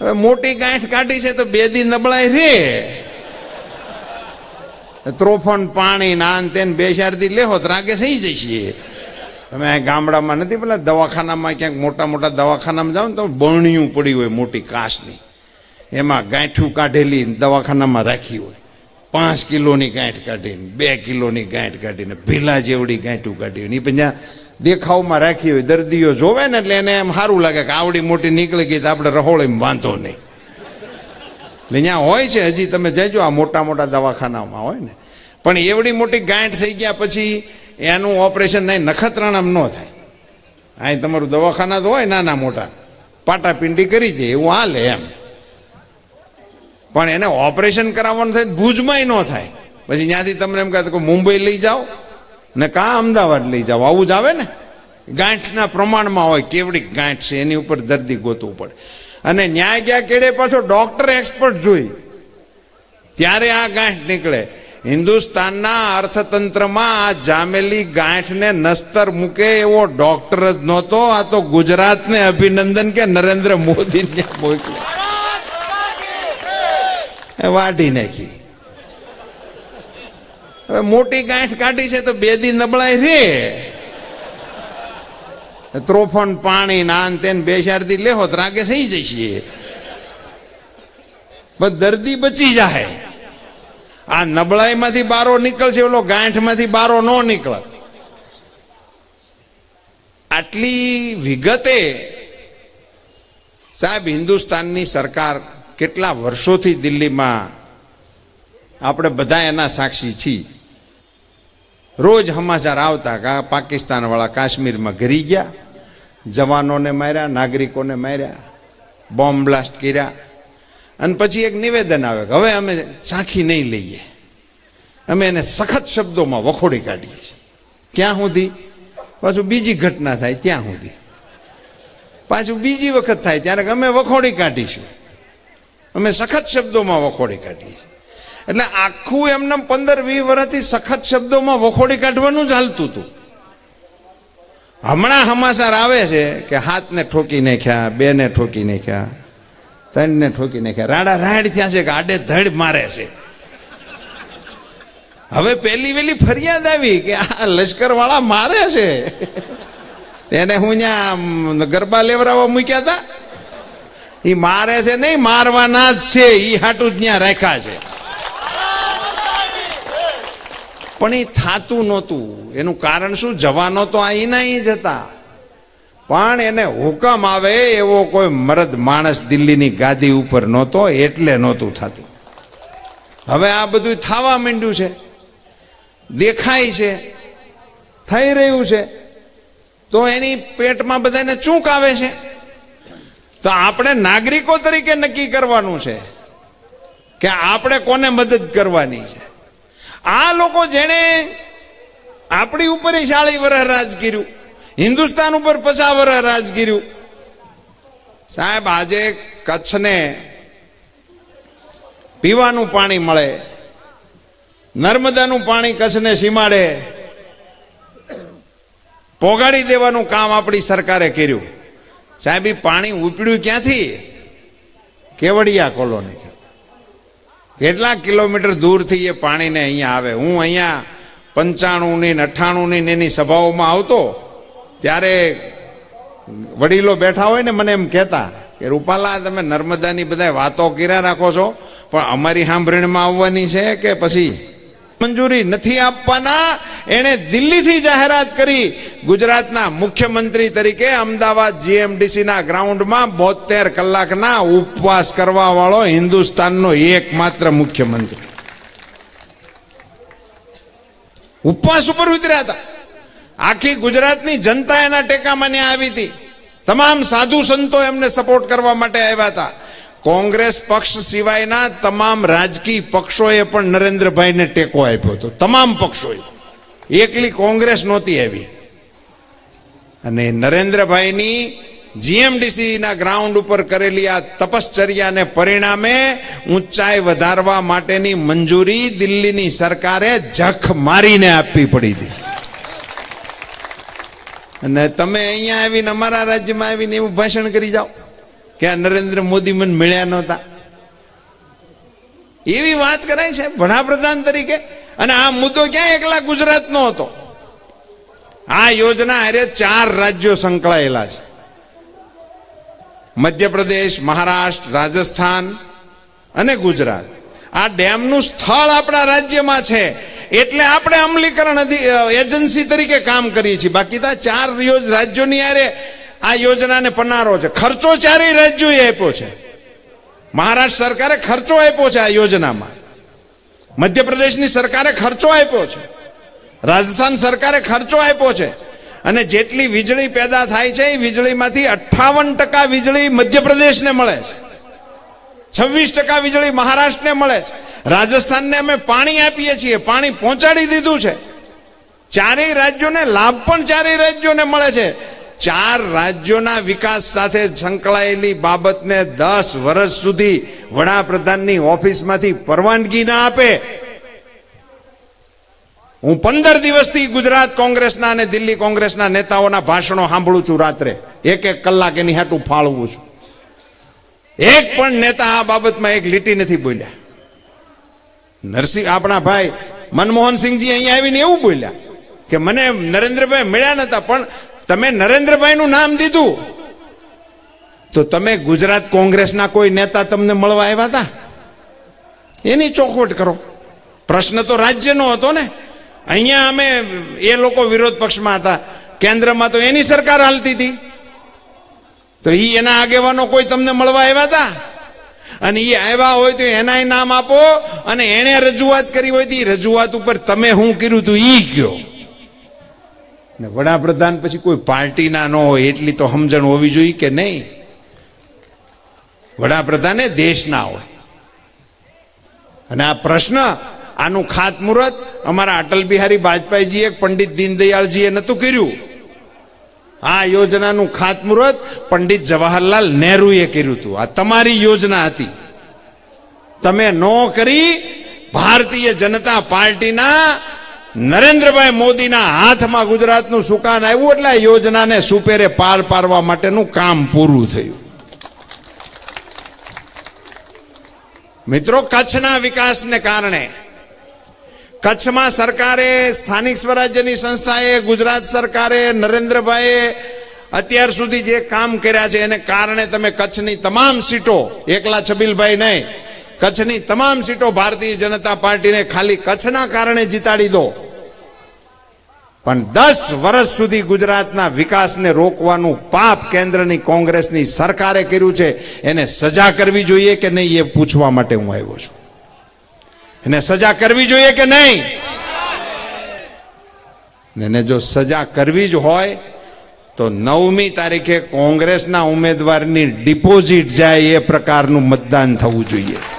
હવે મોટી ગાંઠ કાઢી છે તો બે દી નબળાઈ રે ત્રોફણ પાણી નાન તેન બે ચાર દી લેહો ત્રાગે થઈ જશે. તમે ગામડામાં નથી, પેલા દવાખાનામાં ક્યાંક મોટા મોટા દવાખાનામાં જાઓ ને તો બણિયું પડી હોય મોટી કાચની. એમાં ગાંઠું કાઢેલી દવાખાનામાં રાખી હોય. પાંચ કિલોની ગાંઠ કાઢીને, બે કિલોની ગાંઠ કાઢીને, ભીલા જેવડી ગાંઠું કાઢી હોય એ પછી દેખાવમાં રાખી હોય, દર્દીઓ જોવે ને એટલે એને એમ સારું લાગે કે આવડી મોટી નીકળી ગઈ તો આપણે રહોળીમાં વાંધો નહીં. એટલે ત્યાં હોય છે, હજી તમે જજો, આ મોટા મોટા દવાખાનામાં હોય ને. પણ એવડી મોટી ગાંઠ થઈ ગયા પછી એનું ઓપરેશન નહીં નખત્રાણામ ન થાય. અહીં તમારું દવાખાના તો હોય નાના મોટા. પાટાપિંડી કરી દે, એવું હાલે એમ. પણ એને ઓપરેશન કરાવવાનું થાય ભુજમાંય ન થાય. પછી ત્યાંથી તમને એમ કહે કે મુંબઈ લઈ જાઓ. ને કાં અમદાવાદ લઈ જાઓ? આવું જ આવે ને? ગાંઠના પ્રમાણમાં હોય કેવડી ગાંઠ છે? એની ઉપર દર્દી ગોતવું પડે. અને ન્યાય ગયા કેડે પાછો ડોક્ટર એક્સપર્ટ જોઈ. ત્યારે આ ગાંઠ નીકળે. હિન્દુસ્તાનના અર્થતંત્રમાં આ જામેલી ગાંઠને નસ્તર મૂકે એવો ડોક્ટર જ નહોતો આ તો ગુજરાતને અભિનંદન કે નરેન્દ્ર મોદીને મોકલે. વાઢી નાખી. હવે મોટી ગાંઠ કાઢી છે તો બે દી નબળાઈ રે ત્રોફન પાણી નાન તેન બે ચાર દી લેહો ત્રાગે થઈ જશે. પણ દર્દી બચી જાય. આ નબળાઈમાંથી બારો નીકળશે ઓલો ગાંઠમાંથી બારો ન નીકળે. આટલી વિગતે સાહેબ હિન્દુસ્તાનની સરકાર કેટલા વર્ષોથી દિલ્હીમાં આપણે બધા એના સાક્ષી છીએ. રોજ સમાચાર આવતા કે પાકિસ્તાનવાળા કાશ્મીરમાં ઘરી ગયા, જવાનોને માર્યા, નાગરિકોને માર્યા, બોમ્બ બ્લાસ્ટ કર્યા. અને પછી એક નિવેદન આવે કે હવે અમે સાખી નહીં લઈએ. અમે એને સખત શબ્દોમાં વખોડી કાઢીએ છીએ. ક્યાં સુધી? પાછું બીજી ઘટના થાય ત્યાં સુધી. પાછું બીજી વખત થાય ત્યારે અમે વખોડી કાઢીશું. અમે સખત શબ્દોમાં વખોડી કાઢીએ છીએ. એટલે આખું એમને પંદર વીસ વર્ષથી સખત શબ્દોમાં વખોડી કાઢવાનું જ હાલતું હતું. હમણાં હમાસાર આવે છે કે હાથને ઠોકી નાખ્યા, બેને ઠોકી નાખ્યા, ત્રણને ઠોકી નાખ્યા. રાડા રાડ થયા છે કે આડે ધડ મારે છે. હવે પેલી વેલી ફરિયાદ આવી કે આ લશ્કર વાળા મારે છે. એને હું ત્યાં ગરબા લેવરાવા મૂક્યા હતા. એ મારે છે નહીં, મારવાના જ છે. એ હાટું જ ત્યાં રાખ્યા છે. પણ એ થાતું નહોતું. એનું કારણ શું? જવાનો તો અહીં નહીં જતા પણ એને હુકમ આવે એવો કોઈ મરદ માણસ દિલ્હીની ગાદી ઉપર નહોતો, એટલે નહોતું થતું. હવે આ બધું થવા માંડ્યું છે. દેખાય છે. થઈ રહ્યું છે. તો એની પેટમાં બધાને ચૂંક આવે છે. તો આપણે નાગરિકો તરીકે નક્કી કરવાનું છે કે આપણે કોને મદદ કરવાની છે? આ લોકો જેણે આપણી ઉપર શાળી વરહ રાજ કર્યું. હિન્દુસ્તાન ઉપર પચા વરહ રાજ કર્યું. સાહેબ, આજે કચ્છને પીવાનું પાણી મળે, નર્મદાનું પાણી કચ્છને સીમાડે, પોગાડી દેવાનું કામ આપણી સરકારે કર્યું. સાહેબ એ પાણી ઉપડ્યું ક્યાંથી? કેવડિયા કોલોનીથી. કેટલા કિલોમીટર દૂરથી એ પાણીને અહીંયા આવે? હું અહીંયા પંચાણુંની ને અઠ્ઠાણુંની ને એની સભાઓમાં આવતો, ત્યારે વડીલો બેઠા હોય ને મને એમ કહેતા કે, રૂપાલા, તમે નર્મદાની બધા વાતો કર્યા રાખો છો, પણ અમારી સાંભળણીમાં આવવાની છે કે પછી મંજૂરી નથી આપવાના. એણે દિલ્હીથી જાહેરાત કરી ગુજરાતના મુખ્યમંત્રી તરીકે અમદાવાદ જીએમડીસીના ગ્રાઉન્ડમાં બોતેર કલાકના ઉપવાસ કરવા વાળો હિન્દુસ્તાનનો એકમાત્ર મુખ્યમંત્રી. ઉપવાસ ઉપર ઉતર્યા હતા. આખી ગુજરાતની જનતા એના ટેકામાં આવી હતી. તમામ સાધુ સંતો એમને સપોર્ટ કરવા માટે આવ્યા હતા. કોંગ્રેસ પક્ષ સિવાયના તમામ રાજકીય પક્ષોએ પણ નરેન્દ્રભાઈને ટેકો આપ્યો હતો. તમામ પક્ષોએ. એકલી કોંગ્રેસ નહોતી આવી. અને નરેન્દ્રભાઈની જીએમડીસીના ગ્રાઉન્ડ ઉપર કરેલી આ તપશ્ચર્યાને પરિણામે ઊંચાઈ વધારવા માટેની મંજૂરી દિલ્હીની સરકારે જખ મારીને આપવી પડી હતી. અને તમે અહીંયા આવીને અમારા રાજ્યમાં આવીને એવું ભાષણ કરી જાઓ. કે આ નરેન્દ્ર મોદી મને મળ્યા નહોતા. એવી વાત કરાય છે વડાપ્રધાન તરીકે. અને આ મુદ્દો ક્યાં એકલા ગુજરાતનો હતો. આ યોજના અરે ચાર રાજ્યો સંકળાયેલા છે. મધ્યપ્રદેશ, મહારાષ્ટ્ર, રાજસ્થાન અને ગુજરાત. આ ડેમનું સ્થળ આપણા રાજ્યમાં છે. એટલે આપણે અમલીકરણ એજન્સી તરીકે કામ કરીએ છીએ. બાકી તો ચાર યોજ રાજ્યોની હારે આ યોજનાને પનારો છે. ખર્ચો ચારેય રાજ્યોએ આપ્યો છે. મહારાષ્ટ્ર સરકારે ખર્ચો આપ્યો છે આ યોજનામાં. મધ્યપ્રદેશની સરકારે ખર્ચો આપ્યો છે. રાજસ્થાન સરકારે ખર્ચો આપ્યો છે. અને જેટલી વીજળી પેદા થાય છે, એ વીજળીમાંથી અઠ્ઠાવન ટકા વીજળી મધ્યપ્રદેશને મળે છે. છવ્વીસ ટકા વીજળી મહારાષ્ટ્રને મળે છે. રાજસ્થાનને અમે પાણી આપીએ છીએ. પાણી પહોંચાડી દીધું છે. ચારેય રાજ્યોને લાભ પણ ચારેય રાજ્યોને મળે છે. ચાર રાજ્યોના વિકાસ સાથે સંકળાયેલી બાબતને દસ વર્ષ સુધી વડાપ્રધાનની ઓફિસમાંથી પરવાનગી ના આપે. હું પંદર દિવસથી ગુજરાત કોંગ્રેસના અને દિલ્હી કોંગ્રેસના નેતાઓના ભાષણો સાંભળું છું રાત્રે. એક એક કલાક એની હાટું ફાળવું છું. એક પણ નેતા આ બાબતમાં એક લીટી નથી બોલ્યા. નરસિંહ આપણા ભાઈ મનમોહનસિંહજી અહીંયા આવીને એવું બોલ્યા કે મને નરેન્દ્રભાઈ મળ્યા નતા, પણ તમે નરેન્દ્રભાઈનું નામ દીધું. તો તમે ગુજરાત કોંગ્રેસના કોઈ નેતા તમને મળવા આવ્યા હતા એની ચોખવટ કરો. પ્રશ્ન તો રાજ્યનો હતો ને. અહીંયા અમે એ લોકો વિરોધ પક્ષમાં હતા. કેન્દ્રમાં તો એની સરકાર હાલતી હતી. તો એ એના આગેવાનો કોઈ તમને મળવા આવ્યા હતા અને એ આવ્યા હોય તો એનાય નામ આપો અને એણે રજૂઆત કરી હોય તો એ રજૂઆત ઉપર તમે શું કર્યું તું? એ કયો ને વડાપ્રધાન પછી કોઈ પાર્ટીના ન હોય એટલી તો સમજણ હોવી જોઈએ કે નહીં? વડાપ્રધાન દેશના હોય. અને આ પ્રશ્ન, આનું ખાતમુહૂર્ત અમારા અટલ બિહારી વાજપેયીજીએ પંડિત દીનદયાળજીએ નહોતું કર્યું. આ યોજનાનું ખાતમુહૂર્ત પંડિત જવાહરલાલ નહેરુએ કર્યું હતું. આ તમારી યોજના હતી. તમે નો કરી ભારતીય જનતા પાર્ટીના નરેન્દ્રભાઈ મોદીના હાથમાં ગુજરાતનું સુકાન આવ્યું એટલે યોજનાને સુપેરે પાર પાડવા માટેનું કામ પૂરું થયું. મિત્રો, કચ્છના વિકાસને કારણે કચ્છમાં સરકારે, સ્થાનિક સ્વરાજ્યની સંસ્થાએ, ગુજરાત સરકારે, નરેન્દ્રભાઈએ અત્યાર સુધી જે કામ કર્યા છે એને કારણે તમે કચ્છની તમામ સીટો, એકલા છબીલભાઈ નહીં, કચ્છની તમામ સીટો ભારતીય જનતા પાર્ટીને ખાલી કચ્છના કારણે જીતાડી દો. પણ દસ વર્ષ સુધી ગુજરાતના વિકાસને રોકવાનું પાપ કેન્દ્રની કોંગ્રેસની સરકારે કર્યું છે, એને સજા કરવી જોઈએ કે નહીં એ પૂછવા માટે હું આવ્યો છું. એને સજા કરવી જોઈએ કે નહીં? એને જો સજા કરવી જ હોય, તો નવમી તારીખે કોંગ્રેસના ઉમેદવારની ડિપોઝિટ જાય એ પ્રકારનું મતદાન થવું જોઈએ.